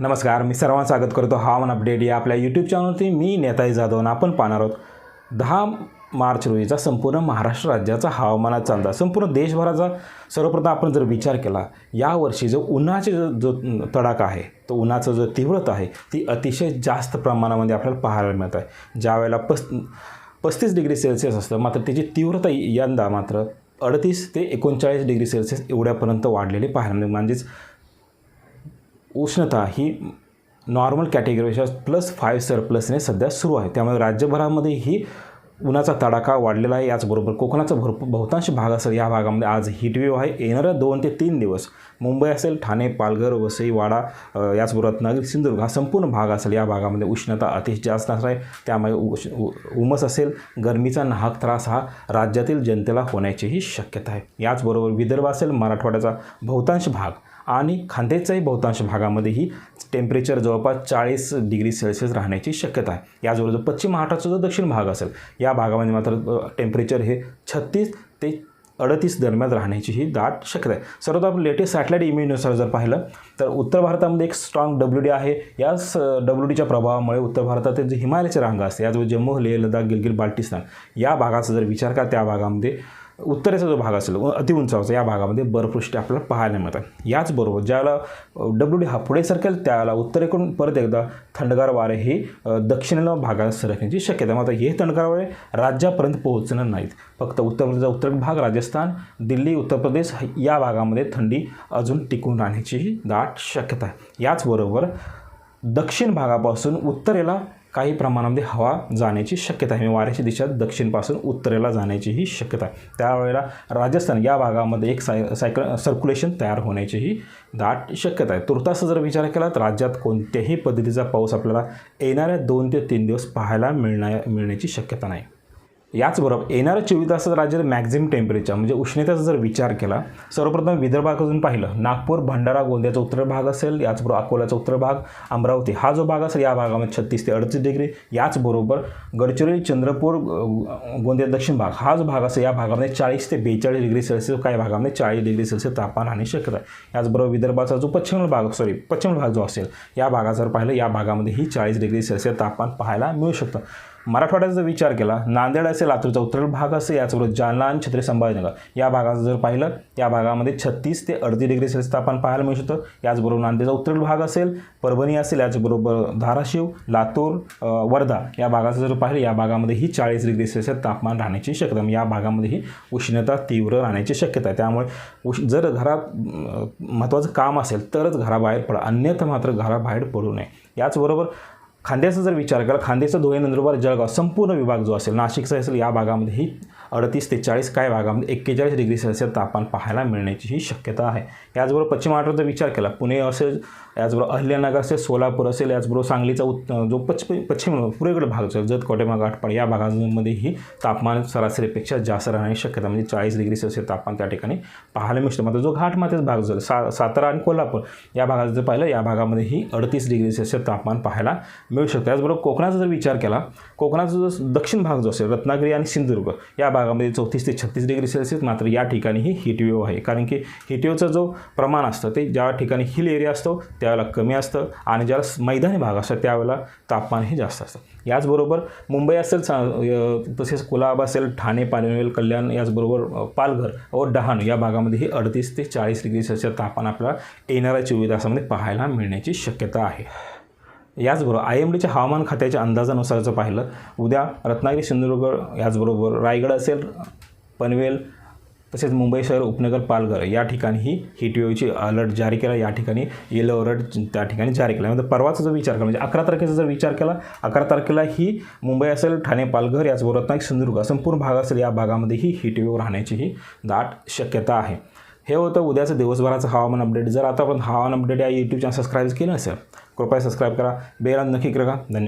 नमस्कार मी सर्वांचं स्वागत करतो हवामान अपडेट या आपल्या यूट्यूब चॅनलवरती मी नेताजी जाधव आपण पाहणार आहोत दहा मार्च रोजीचा संपूर्ण महाराष्ट्र राज्याचा हवामानाचा अंदाज संपूर्ण देशभराचा सर्वप्रथम आपण जर विचार केला यावर्षी जो उन्हाचे जो जो तडाखा आहे तो उन्हाचा जो तीव्रता आहे ती अतिशय जास्त प्रमाणामध्ये आपल्याला पाहायला मिळत आहे. ज्यावेळेला पस पस्तीस डिग्री सेल्सिअस असतं मात्र त्याची तीव्रता यंदा मात्र अडतीस ते एकोणचाळीस डिग्री सेल्सिअस एवढ्यापर्यंत वाढलेली पाहायला मिळते. म्हणजेच उष्णता ही नॉर्मल कॅटेगरीच्या प्लस फाईव्ह सर प्लसने सध्या सुरू आहे. त्यामुळे राज्यभरामध्ये ही उन्हाचा तडाखा वाढलेला आहे. याचबरोबर कोकणाचा भरपूर बहुतांश भाग असेल या भागामध्ये आज हीटवेव्ह आहे. येणाऱ्या दोन ते तीन दिवस मुंबई असेल ठाणे पालघर वसई वाडा याचबरोबर रत्नागिरी सिंधुदुर्ग हा संपूर्ण भाग असेल या भागामध्ये उष्णता अतिशय जास्त असणार आहे. त्यामुळे उष उ- उमस असेल गरमीचा नाहक त्रास हा राज्यातील जनतेला होण्याचीही शक्यता आहे. याचबरोबर विदर्भ असेल मराठवाड्याचा बहुतांश भाग आणि खांदेच्याही बहुतांश भागामध्ये ही टेम्परेचर जवळपास चाळीस डिग्री सेल्सिअस राहण्याची शक्यता आहे. याचबरोबर जो पश्चिम महाराष्ट्राचा जो दक्षिण भाग असेल या भागामध्ये मात्र टेम्परेचर हे छत्तीस ते अडतीस दरम्यान राहण्याची ही दाट शक्यता आहे. सर्वात आपण लेटेस्ट सॅटेलाईट इमेजनुसार जर पाहिलं तर उत्तर भारतामध्ये एक स्ट्रॉंग डब्ल्यू डी आहे. याच डब्ल्यू डीच्या प्रभावामुळे उत्तर भारतातील जे हिमालयाचे रांगा असते याचबरोबर जम्मू लेह लडाख गिलगिल बाल्टिस्तान या भागाचा जर विचार करा त्या भागामध्ये उत्तरेचा जो भाग असेल अति अतिउंचावचा या भागामध्ये बर्फवृष्टी आपल्याला पाहायला मिळतात. याचबरोबर ज्याला डब्ल्यू डी हा पुढे सरकेल त्याला उत्तरेकडून परत एकदा थंडगार वारे हे दक्षिणेला भागात सरकण्याची शक्यता मात्र हे थंडगार वारे राज्यापर्यंत पोहोचणार नाहीत. फक्त उत्तर प्रदेशचा उत्तर भाग राजस्थान दिल्ली उत्तर प्रदेश या भागामध्ये थंडी अजून टिकून राहण्याचीही दाट शक्यता आहे. याचबरोबर दक्षिण भागापासून उत्तरेला काही प्रमाणामध्ये हवा जाण्याची शक्यता आहे. वाऱ्याची दिशा दक्षिणपासून उत्तरेला जाण्याचीही शक्यता आहे. त्यावेळेला राजस्थान या भागामध्ये एक साय सायकल सर्क्युलेशन तयार होण्याचीही दाट शक्यता आहे. तुर्तास जर विचार केला तर राज्यात कोणत्याही पद्धतीचा पाऊस आपल्याला येणाऱ्या दोन ते तीन दिवस पाहायला मिळण्या मिळण्याची शक्यता नाही. याचबरोबर येणाऱ्या चोवीस तासात राज्यात मॅक्झिमम टेम्परेचर म्हणजे उष्णतेचा जर विचार केला सर्वप्रथम विदर्भाकडून पाहिलं नागपूर भंडारा गोंदियाचा उत्तर भाग असेल याचबरोबर अकोल्याचा उत्तर भाग अमरावती हा जो भाग असेल या भागामध्ये छत्तीस ते अडतीस डिग्री याचबरोबर गडचिरोली चंद्रपूर गोंदिया दक्षिण भाग हा जो भाग असेल या भागामध्ये चाळीस ते बेचाळीस डिग्री सेल्सिअस काही भागामध्ये चाळीस डिग्री सेल्सिअस तापमान आणि शक्यता आहे. याचबरोबर विदर्भाचा जो पश्चिम भाग सॉरी पश्चिम भाग जो असेल या भागात जर पाहिलं या भागामध्ये ही चाळीस डिग्री सेल्सिअस तापमान पाहायला मिळू शकतं. मराठवाड्याचा जर विचार केला नांदेड असेल लातूरचा उत्तर भाग असेल याचबरोबर जालना आणि छत्री संभाजीनगर. या भागाचं जर पाहिलं या भागामध्ये छत्तीस ते अडतीस डिग्री सेल्सिअस तापमान पाहायला मिळू शकतं. याचबरोबर नांदेडचा उत्तर भाग असेल परभणी असेल याचबरोबर धाराशिव लातूर वर्धा या भागाचं जर पाहिलं या भागामध्ये ही चाळीस डिग्री सेल्सिअस तापमान राहण्याची शक्यता या भागामध्ये ही उष्णता तीव्र राहण्याची शक्यता आहे. त्यामुळे उष जर घरात महत्त्वाचं काम असेल तरच घराबाहेर पडा अन्यथा मात्र घराबाहेर पडू नये. याचबरोबर खांद्याचा जर विचार केला खांद्याचा धुळे नंदुरबार जळगाव संपूर्ण विभाग जो असेल नाशिकचा असेल या भागामध्ये ही अडतीस ते चाळीस काय भागामध्ये एक्केचाळीस डिग्री सेल्सिअस तापमान पाहायला मिळण्याची ही शक्यता आहे. याचबरोबर पश्चिम महाराष्ट्राचा विचार केला पुणे असेल याचबरोबर अहिल्यानगर असेल सोलापूर असेल याचबरोबर सांगलीचा उत् जो पश्चिम पश्चिम पूर्वेकडे भाग असेल जत कोटेमा या भागांमध्येही तापमान सरासरीपेक्षा जास्त राहण्याची शक्यता म्हणजे चाळीस डिग्री सेल्सिअस तापमान त्या ठिकाणी पाहायला मिळतं. मात्र जो घाटमाथ्याचा भाग जो सा सातारा आणि कोल्हापूर या भागात जर पाहिलं या भागामध्ये ही अडतीस डिग्री सेल्सिअस तापमान पाहायला मिळू शकतं. त्याचबरोबर कोकणाचा जर विचार केला कोकणाचा जो दक्षिण भाग जो असेल रत्नागिरी आणि सिंधुदुर्ग या भागामध्ये चौतीस ते छत्तीस डिग्री सेल्सिअस मात्र या ठिकाणी ही हिटवेव आहे. कारण की हिटवेवचं जो प्रमाण असतं ते ज्या ठिकाणी हिल एरिया असतो त्यावेळेला कमी असतं आणि ज्याला मैदानी भाग असतात त्यावेळेला तापमान हे जास्त असतं. याचबरोबर मुंबई असेल तसेच कुलाब असेल ठाणे पालनवेल कल्याण याचबरोबर पालघर व डहाणू या भागामध्ये ही अडतीस ते चाळीस डिग्री सेल्सिअस तापमान आपल्याला येणाऱ्या चोवीस तासामध्ये पाहायला मिळण्याची शक्यता आहे. याचबरोबर आय एम डीच्या हवामान खात्याच्या अंदाजानुसार जर पाहिलं उद्या रत्नागिरी सिंधुदुर्ग याचबरोबर रायगड असेल पनवेल तसेच मुंबई शहर उपनगर पालघर या ठिकाणी ही हिटवेवची अलर्ट जारी केला. या ठिकाणी येलो अलर्ट त्या ठिकाणी जारी केला. म्हणजे परवाचा जर विचार केला म्हणजे अकरा तारखेचा जर विचार केला अकरा तारखेला ही मुंबई असेल ठाणे पालघर याचबरोबर रत्नागिरी सिंधुदुर्ग संपूर्ण भाग असेल या भागामध्ये ही हिटवेव राहण्याची ही दाट शक्यता आहे. हे होतं उद्याचं दिवसभराचं हवामान अपडेट जर आता आपण हवामान अपडेट या यूट्यूब चॅनल सबस्क्राईब केलं नसेल कृपया सबस्क्राईब करा. बेल नक्की करा. धन्यवाद.